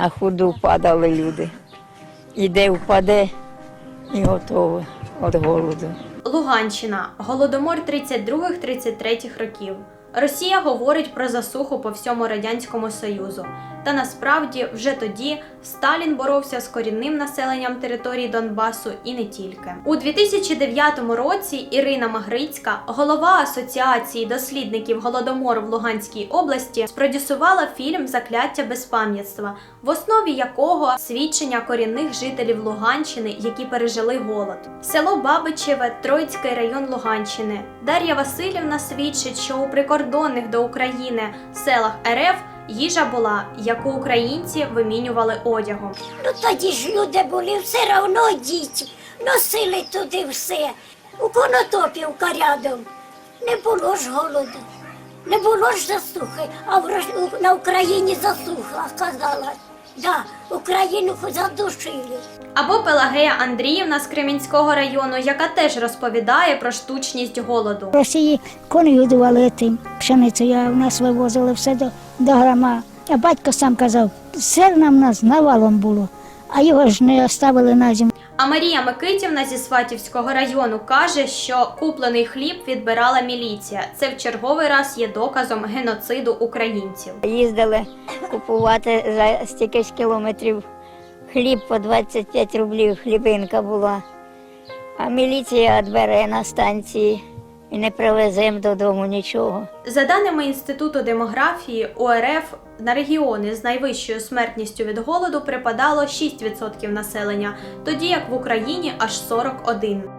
На худу падали люди. Іде впаде і готово від голоду. Луганщина. Голодомор 32-33 років. Росія говорить про засуху по всьому радянському союзу. Та насправді вже тоді Сталін боровся з корінним населенням території Донбасу і не тільки. У 2009 році Ірина Магрицька, голова Асоціації дослідників голодомору в Луганській області, спродюсувала фільм Закляття безпам'ятства, в основі якого свідчення корінних жителів Луганщини, які пережили голод. Село Бабичеве, Троїцький район Луганщини. Дар'я Васильівна свідчить, що у прикордонних до України селах РФ їжа була, яку українці вимінювали одягом. Ну тоді ж люди були все одно діти, носили туди все. У конотопів рядом. Не було ж голоду, не було ж засухи, а в на Україні засуха сказала. Да, Україну задушили. Або Пелагея Андріївна з Кремінського району, яка теж розповідає про штучність голоду. В Росії коней годували тим пшеницею, а в нас вивозили все до, до грама. А батько сам казав, сирна в нас навалом було, а його ж не оставили на зиму. А Марія Микитівна зі Сватівського району каже, що куплений хліб відбирала міліція. Це в черговий раз є доказом геноциду українців. Їздили купувати за стільки ж кілометрів хліб по 25 рублів, хлібинка була. А міліція відбере на станції і не привеземо додому нічого. За даними Інституту демографії, ОРФ на регіони з найвищою смертністю від голоду припадало 6% населення, тоді як в Україні аж 41%.